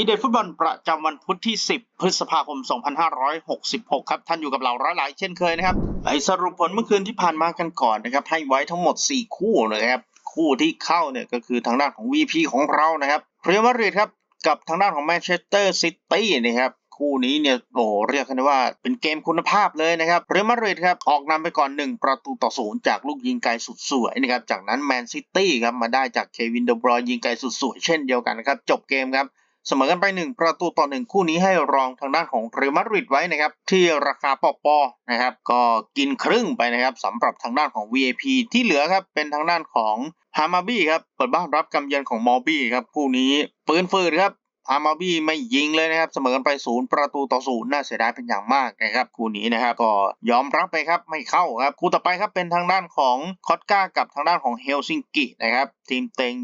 ทีเด็ดฟุตบอลประจำวันพุธที่ 10 พฤษภาคม 2566 ครับ ท่านอยู่กับเราร้อยหลายเช่นเคยนะครับไปสรุปผลเมื่อคืนที่ผ่านมากันก่อนนะครับ ให้ไว้ทั้งหมด 4 คู่นะครับ คู่ที่เข้าเนี่ยก็คือทางด้านของ VP ของเรานะครับเรียลมาดริดครับ กับทางด้านของแมนเชสเตอร์ซิตี้นะครับคู่นี้เนี่ยโอ้เรียกกันได้ว่าเป็นเกมคุณภาพเลยนะครับเรอัลมาดริดครับออกนำไปก่อน 1 ประตูต่อศูนย์จากลูกยิงไกลสุดสวยนะครับจากนั้นแมนซิตี้ครับมาได้จากเควินเดบรอยยิงไกลสุดสวยเช่นเดียวกันนะครับจบเกมครับ เสมอกันไป 1 ประตูต่อ 1 คู่นี้ให้รองทางด้านของเรอัลมาดริดไว้นะครับ ที่ราคาปอปอนะครับ ก็กินครึ่งไปนะครับสำหรับทางด้านของ VIP ที่เหลือครับ เป็นทางด้านของฮามาบี้ครับ เปิดบ้านรับกำเยือนของมอบี้ครับ คู่นี้ปืนฟืดครับอามาบี้ไม่ยิงเลยนะครับ เสมอกันไปศูนย์ประตูต่อศูนย์น่าเสียดายเป็นอย่างมากนะครับ คู่นี้นะครับก็ยอมรับไปครับไม่เข้าครับ คู่ต่อไปครับเป็นทางด้านของคอตกากับทางด้านของเฮลซิงกินะครับ ทีมเต็ง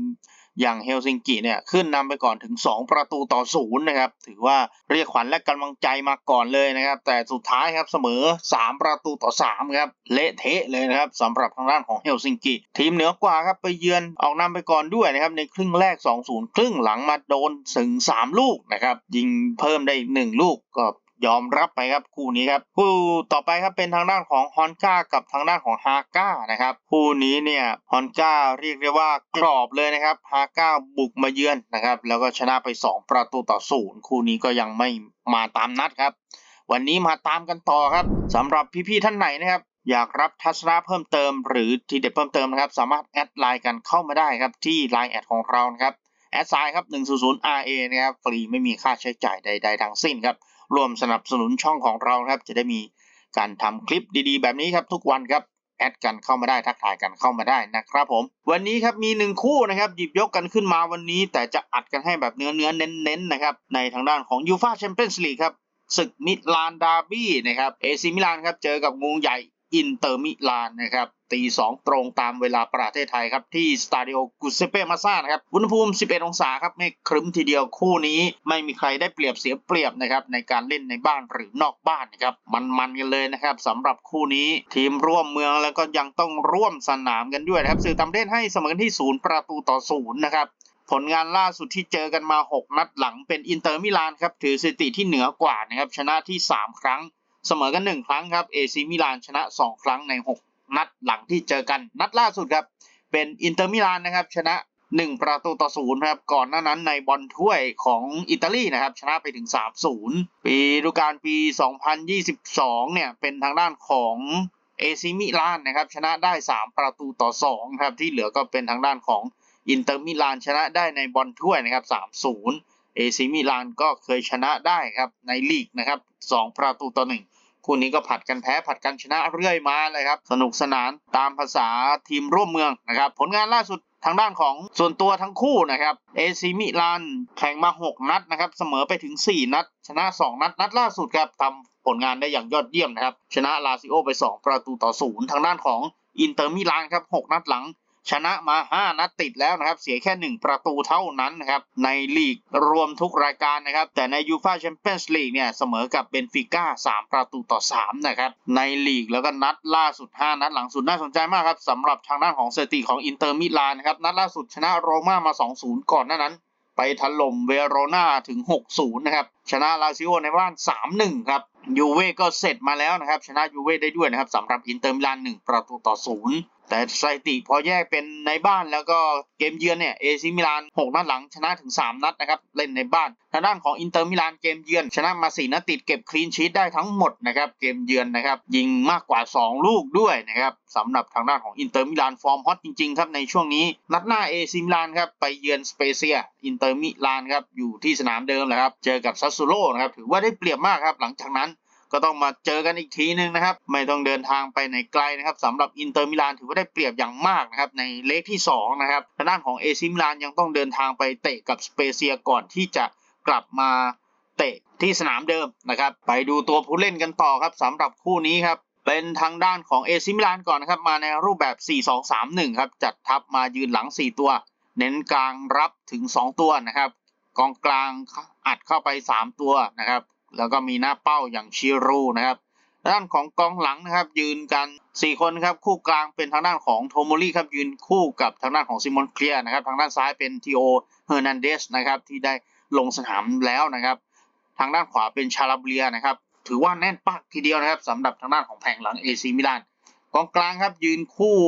อย่างเฮลซิงกิเนี่ยขึ้นนำไปก่อนถึง 2 ประตูต่อศูนย์นะครับถือว่าเรียกขวัญและกำลังใจมาก่อนเลยนะครับ แต่สุดท้ายครับเสมอ 3 ประตูต่อ3ครับเละเทะเลยนะครับสำหรับทางด้านของเฮลซิงกิทีมเหนือกว่าครับไปเยือนออกนำไปก่อนด้วยนะครับในครึ่งแรก 2-0 ครึ่งหลังมาโดนถึง 3 ลูกนะครับยิงเพิ่มได้อีก1ลูกก็ ยอมรับไปครับคู่นี้ครับคู่ต่อไปครับเป็นทางด้านของฮอนก้ากับทางด้านของฮาก้านะครับคู่นี้เนี่ยฮอนก้าเรียกได้ว่ากรอบเลยนะครับฮาก้าบุกมาเยือนนะครับแล้วก็ชนะไป 2 ประตูต่อศูนย์คู่นี้ก็ยังไม่มาตามนัดครับ วันนี้มาตามกันต่อครับสำหรับพี่ๆท่านไหนนะครับอยากรับทัศนะเพิ่มเติม หรือทีเด็ดเพิ่มเติมนะครับ สามารถแอดไลน์กันเข้ามาได้ครับที่ Line แอดของเรานะครับแอดไซน์ครับ100 RA นะครับฟรีไม่มีค่าใช้จ่ายใดๆทั้งสิ้นครับ ร่วมสนับสนุนช่องของเราครับ จะได้มีการทำคลิปดีๆ แบบนี้ครับทุกวันครับแอดกันเข้ามาได้ทักทายกันเข้ามาได้นะครับผม วันนี้ครับมีหนึ่งคู่นะครับหยิบยกกันขึ้นมาวันนี้ แต่จะอัดกันให้แบบเนื้อเนื้อเน้นๆนะครับในทางด้านของยูฟาแชมเปี้ยนส์ลีกครับศึกมิลานดาร์บี้นะครับเอซิมิลานครับเจอกับงูใหญ่ อินเตอร์มิลานนะครับตีสองตรงตามเวลาประเทศไทยครับ ที่สตาดิโอกุเซเปมาซ่านะครับอุณหภูมิ 11 องศาครับไม่ครึ้มทีเดียวคู่นี้ ไม่มีใครได้เปรียบเสียเปรียบนะครับในการเล่นในบ้านหรือนอกบ้านนะครับมันๆกันเลยนะครับสำหรับคู่นี้ทีมร่วมเมืองแล้วก็ยังต้องร่วมสนามกันด้วยนะครับสื่อต่างประเทศให้เสมอกันที่ศูนย์ประตูต่อศูนย์นะครับผลงานล่าสุดที่เจอกันมา 6 นัดหลังเป็นอินเตอร์มิลานครับถือสถิติที่เหนือกว่านะครับชนะที่ 3 ครั้ง เสมอกัน1ครั้งครับเอซิมิลานชนะ 2 ครั้งใน 6 นัดหลังที่เจอกันนัดล่าสุดครับ เป็นอินเตอร์มิลานนะครับ ชนะ 1 ประตูต่อศูนย์ครับ ก่อนหน้านั้นในบอลถ้วยของอิตาลีนะครับ ชนะไปถึง 3-0 ปีฤดูกาลปี 2022 เนี่ย เป็นทางด้านของเอซิมิลานนะครับ ชนะได้ 3 ประตูต่อ2ครับที่เหลือก็เป็นทางด้านของอินเตอร์มิลานชนะได้ในบอลถ้วยนะครับ 3-0 เอซิมิลานก็เคยชนะได้ครับในลีกนะครับ2ประตูต่อ1คู่นี้ก็ผัดกันแพ้ผัดกันชนะเรื่อยมาเลยครับ สนุกสนานตามภาษาทีมร่วมเมืองนะครับ ผลงานล่าสุดทางด้านของส่วนตัวทั้งคู่นะครับเอซิมิลานแข่งมา 6 นัดนะครับ เสมอไปถึง 4 นัด ชนะ 2 นัด นัดล่าสุดครับทำผลงานได้อย่างยอดเยี่ยมนะครับ ชนะลาซิโอไป 2 ประตูต่อศูนย์ทางด้านของอินเตอร์มิลานครับ 6 นัดหลัง ชนะมา 5 นัดติดแล้วนะครับ เสียแค่ 1 ประตูเท่านั้นนะครับ ในลีกรวมทุกรายการนะครับ แต่ในยูฟาแชมเปี้ยนส์ลีกเนี่ย เสมอกับเบนฟิก้า 3 ประตูต่อ 3 นะครับ ในลีกแล้วก็นัดล่าสุด 5 นัดหลังสุดน่าสนใจมากครับสำหรับทางด้านของสถิติของอินเตอร์มิลานนะครับ นัดล่าสุดชนะโรม่ามา 2-0 ก่อนหน้านั้นไปถล่มเวโรนาถึง 6-0 นะครับ ชนะลาซิโอในบ้าน 3-1 ครับ ยูเว่ก็เสร็จมาแล้วนะครับ ชนะยูเว่ได้ด้วยนะครับสำหรับอินเตอร์มิลาน 1 ประตูต่อ 0 แต่สถิติพอแยกเป็นในบ้านแล้วก็เกมเยือนเนี่ยเอซิมิลาน6นัดหลังชนะถึง 3 นัดนะครับเล่นในบ้านทางด้านของอินเตอร์มิลานเกมเยือนชนะมา4นัดติดเก็บคลีนชีตได้ทั้งหมดนะครับเกมเยือนนะครับยิงมากกว่า 2 ลูกด้วยนะครับสำหรับทางด้านของอินเตอร์มิลานฟอร์มฮอตจริงๆครับในช่วงนี้นัดหน้าเอซิมิลานครับไปเยือนสเปเซียอินเตอร์มิลานครับอยู่ที่สนามเดิมแหละครับเจอกับซัสซูโร่นะครับถือว่าได้เปรียบมากครับหลังจากนั้น ก็ต้องมาเจอกันอีกทีหนึ่งนะครับ ไม่ต้องเดินทางไปไหนไกลนะครับสำหรับอินเตอร์มิลานถือว่าได้เปรียบอย่างมากนะครับในเลขที่2นะครับทางด้านของเอซิมิลานยังต้องเดินทางไปเตะกับสเปเซียก่อนที่จะกลับมาเตะที่สนามเดิมนะครับ ไปดูตัวผู้เล่นกันต่อครับสำหรับคู่นี้ครับเป็นทางด้านของเอซิมิลานก่อนนะครับ มาในรูปแบบ 4-2-3-1 ครับ จัดทัพมายืนหลัง 4 ตัว เน้นกลางรับถึง 2 ตัวนะครับ กองกลางอัดเข้าไป 3 ตัวนะครับ แล้วก็มีหน้าเป้าอย่างชิรูนะครับด้านของกองหลังนะครับ ยืนกัน 4 คนครับคู่กลางเป็นทางด้านของโทโมริครับยืนคู่กับทางด้านของซิมอนเคลียร์นะครับ ทางด้านซ้ายเป็นทีโอเฮอร์นันเดสนะครับที่ได้ลงสนามแล้วนะครับ ทางด้านขวาเป็นชาลาเบียนะครับ ถือว่าแน่นปักทีเดียวนะครับสำหรับทางด้านของแผงหลังเอซีมิลานกองกลางครับยืนคู่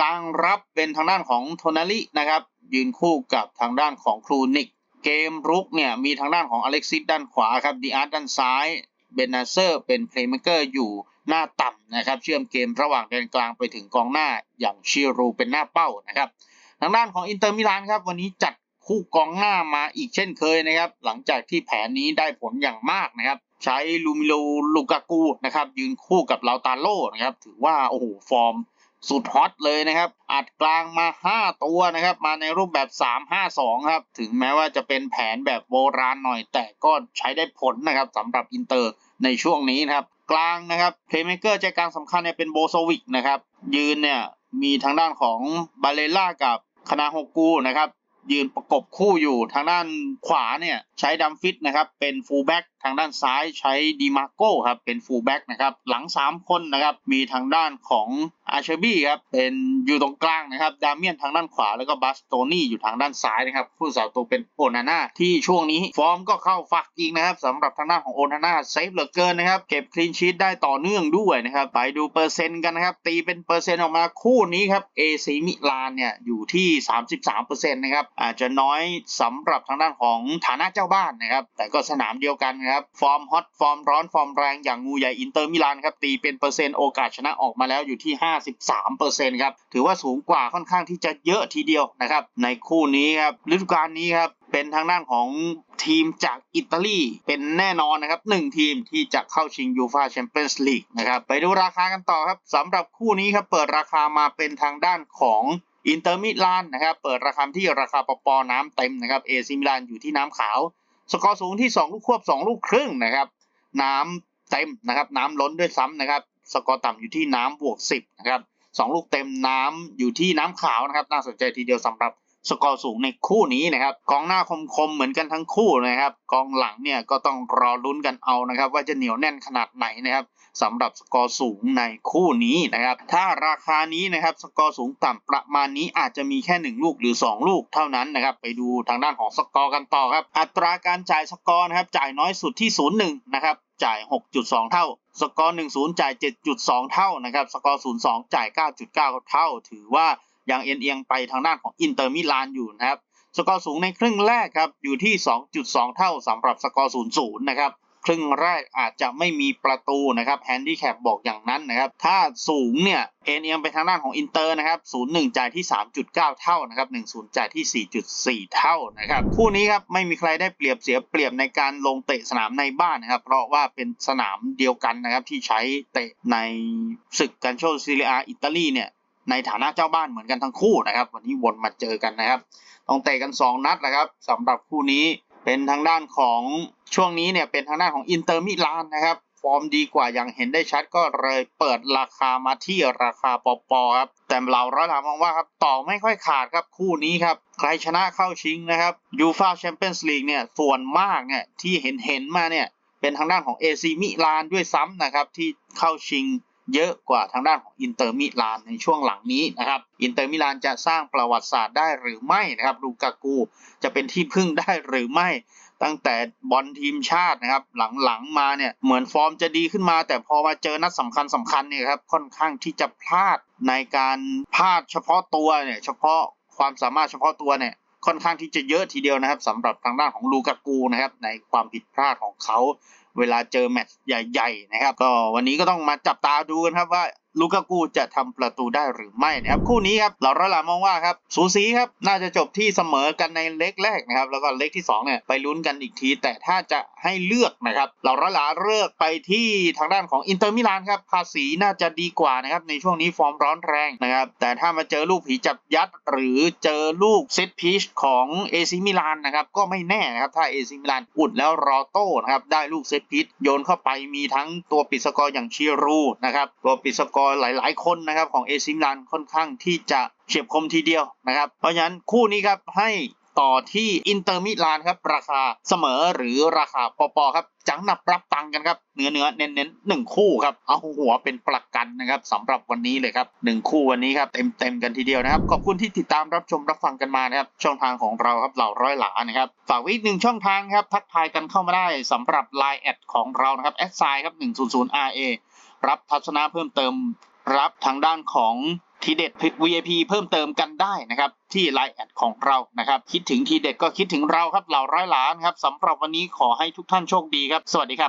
กลางรับเป็นทางด้านของโทนาลินะครับ ยืนคู่กับทางด้านของครูนิก เกมรุกเนี่ยมีทางด้านของอเล็กซิสด้านขวาครับดีอาร์ตด้านซ้ายเบนนาเซอร์เป็นเพลย์เมเกอร์อยู่หน้าต่ำนะครับ เชื่อมเกมระหว่างแดนกลางไปถึงกองหน้าอย่างชิรูเป็นหน้าเป้านะครับ ทางด้านของอินเตอร์มิลานครับวันนี้จัดคู่กองหน้ามาอีกเช่นเคยนะครับ หลังจากที่แผนนี้ได้ผลอย่างมากนะครับ ใช้ลูมิโลลูกากูนะครับยืนคู่กับลาตาโลนะครับถือว่าโอ้โหฟอร์ม สุดฮอตเลยนะครับ อัดกลางมา 5 ตัวนะครับ มาในรูปแบบ 3-5-2 ครับ ถึงแม้ว่าจะเป็นแผนแบบโบราณหน่อย แต่ก็ใช้ได้ผลนะครับสำหรับอินเตอร์ในช่วงนี้นะครับ กลางนะครับเพลย์เมเกอร์ใจกลางสำคัญเนี่ยเป็นโบโซวิกนะครับ ยืนเนี่ยมีทางด้านของบาเลล่ากับคณาโฮกูนะครับยืนประกบคู่อยู่ทางด้านขวาเนี่ยใช้ดัมฟิตนะครับเป็นฟูลแบ็ก ทางด้านซ้ายใช้ดีมาโก้ครับเป็นฟูลแบ็กนะครับหลัง 3 คนนะครับมีทางด้านของอาเชบี้ครับเป็นอยู่ตรงกลางนะครับดาเมียนทางด้านขวาแล้วก็บัสโตนี่อยู่ทางด้านซ้ายนะครับผู้สาวตัวเป็นโอนาน่าที่ช่วงนี้ฟอร์มก็เข้าฝักอีกนะครับสำหรับทางด้านของโอนาน่าเซฟเหลือเกินนะครับเก็บคลีนชีตได้ต่อเนื่องด้วยนะครับไปดูเปอร์เซ็นต์กันนะครับตีเป็นเปอร์เซ็นต์ออกมาคู่นี้ครับเอซีมิลานเนี่ยอยู่ที่ 33%นะครับอาจจะน้อยสำหรับทางด้านของฐานะเจ้าบ้านนะครับแต่ก็สนามเดียวกันนะครับ ฟอร์มฮอตฟอร์มร้อนฟอร์มแรงอย่างงูใหญ่อินเตอร์มิลานครับตีเป็นเปอร์เซ็นต์โอกาสชนะออกมาแล้วอยู่ที่ 53%ครับถือว่าสูงกว่าค่อนข้างที่จะเยอะทีเดียวนะครับในคู่นี้ครับฤดูกาลนี้ครับเป็นทางด้านของทีมจากอิตาลีเป็นแน่นอนนะครับหนึ่งทีมที่จะเข้าชิงยูฟาแชมเปี้ยนส์ลีกนะครับไปดูราคากันต่อครับสำหรับคู่นี้ครับเปิดราคามาเป็นทางด้านของอินเตอร์มิลานนะครับเปิดราคาที่ราคาปปน้ำเต็มนะครับเอซิมิลานอยู่ที่น้ำขาว สกอร์สูงที่ 2 ลูกควบ 2 ลูกครึ่งนะครับ น้ำเต็มนะครับ น้ำล้นด้วยซ้ำนะครับ สกอร์ต่ำอยู่ที่น้ำบวก10นะครับสองลูกเต็มน้ำอยู่ที่น้ำขาวนะครับ น่าสนใจทีเดียวสำหรับ สกอร์สูงในคู่นี้นะครับกองหน้าคมๆเหมือนกันทั้งคู่นะครับกองหลังเนี่ยก็ต้องรอลุ้นกันเอานะครับ ว่าจะเหนียวแน่นขนาดไหนนะครับสำหรับสกอร์สูงในคู่นี้นะครับ ถ้าราคานี้นะครับสกอร์สูงต่ำประมาณนี้อาจจะมีแค่ 1 ลูกหรือ 2 ลูกเท่านั้นนะครับ ไปดูทางด้านของสกอร์กันต่อครับ อัตราการจ่ายสกอร์นะครับ จ่ายน้อยสุดที่ 0-1 นะครับ จ่าย 6.2 เท่าสกอร์ 1-0 จ่าย 7.2 เท่านะครับ สกอร์ 0-2 จ่าย 9.9 เท่า ถือว่า ยังเอียงเอียงไปทางด้านของอินเตอร์มิลานอยู่นะครับ สกอร์สูงในครึ่งแรกครับอยู่ที่ 2.2 เท่าสำหรับสกอร์0-0นะครับครึ่งแรกอาจจะไม่มีประตูนะครับแฮนดี้แคปบอกอย่างนั้นนะครับถ้าสูงเนี่ยเอ็นเอียงไปทางด้านของอินเตอร์นะครับ 01 จ่ายที่ 3.9 เท่านะครับ 10 จ่ายที่ 4.4 เท่านะครับ คู่นี้ครับไม่มีใครได้เปรียบเสียเปรียบในการลงเตะสนามในบ้านนะครับ เพราะว่าเป็นสนามเดียวกันนะครับที่ใช้เตะในศึกกันโชซีเรียอิตาลีเนี่ย ในฐานะเจ้าบ้านเหมือนกันทั้งคู่นะครับ วันนี้วนมาเจอกันนะครับ ต้องเตะกัน 2 นัดนะครับสำหรับคู่นี้เป็นทางด้านของช่วงนี้เนี่ยเป็นทางด้านของอินเตอร์มิลานนะครับฟอร์มดีกว่าอย่างเห็นได้ชัดก็เลยเปิดราคามาที่ราคาปอปอครับแต่เราเร้อยหลามองว่าครับต่อไม่ค่อยขาดครับคู่นี้ครับใครชนะเข้าชิงนะครับยูฟาแชมเปี้ยนส์ลีกเนี่ยส่วนมากเนี่ยที่เห็นเห็นมาเนี่ยเป็นทางด้านของเอซีมิลานด้วยซ้ำนะครับที่เข้าชิง เยอะกว่าทางด้านของอินเตอร์มิลานในช่วงหลังนี้นะครับอินเตอร์มิลานจะสร้างประวัติศาสตร์ได้หรือไม่นะครับลูกากูจะเป็นที่พึ่งได้หรือไม่ ตั้งแต่บอลทีมชาตินะครับหลังๆมาเนี่ยเหมือนฟอร์มจะดีขึ้นมา แต่พอมาเจอนัดสำคัญสำคัญเนี่ยครับค่อนข้างที่จะพลาดในการพลาดเฉพาะตัวเนี่ยเฉพาะความสามารถเฉพาะตัวเนี่ย ค่อนข้างที่จะเยอะทีเดียวนะครับสำหรับทางด้านของลูกากูนะครับในความผิดพลาดของเขาเวลาเจอแมตช์ใหญ่ ๆ นะครับ ก็วันนี้ก็ต้องมาจับตาดูกันครับว่าลูกากูจะทำประตูได้หรือไม่นะครับคู่นี้ครับเราระลามองว่าครับสูสีครับน่าจะจบที่เสมอกันในเล็กแรกนะครับแล้วก็เล็กที่2เนี่ยไปลุ้นกันอีกที แต่ถ้าจะให้เลือกนะครับเราระลาเลือกไปที่ทางด้านของอินเตอร์มิลานครับภาษีน่าจะดีกว่านะครับในช่วงนี้ฟอร์มร้อนแรงนะครับแต่ถ้ามาเจอลูกผีจับยัด หรือเจอลูกเซตพีชของเอซิมิลานนะครับก็ไม่แน่นะครับถ้าเอซิมิลานอุดแล้วรอโต้นะครับได้ลูกเซตพีชโยนเข้าไปมีทั้งตัวปิดสกอร์อย่างชิรูนะครับตัวปิดสกอร์หลาย ๆ คนนะครับของเอซิมิลานค่อนข้างที่จะเฉียบคมทีเดียวนะครับ เพราะฉะนั้นคู่นี้ครับให้ต่อที่อินเตอร์มิลานครับราคาเสมอหรือราคาปอปอครับจังหนับรับตังกันครับเนื้อเนื้อเน้นเน้นหนึ่งคู่ครับเอาหัวเป็นประกันนะครับสำหรับวันนี้เลยครับหนึ่งคู่วันนี้ครับเต็มเต็มๆกันทีเดียวนะครับขอบคุณที่ติดตามรับชมรับฟังกันมานะครับช่องทางของเราครับเหล่าร้อยหลานะครับฝากไว้หนึ่งช่องทางครับทักทายกันเข้ามาได้สำหรับ Line แอดของเรานะครับแอดไซครับ100 RA รับทัศนะเพิ่มเติม รับทางด้านของทีเด็ด VIP เพิ่มเติมกันได้นะครับที่ไลน์แอดของเรานะครับ คิดถึงทีเด็ดก็คิดถึงเราครับเหล่าร้อยหลานครับสำหรับวันนี้ขอให้ทุกท่านโชคดีครับ สวัสดีครับ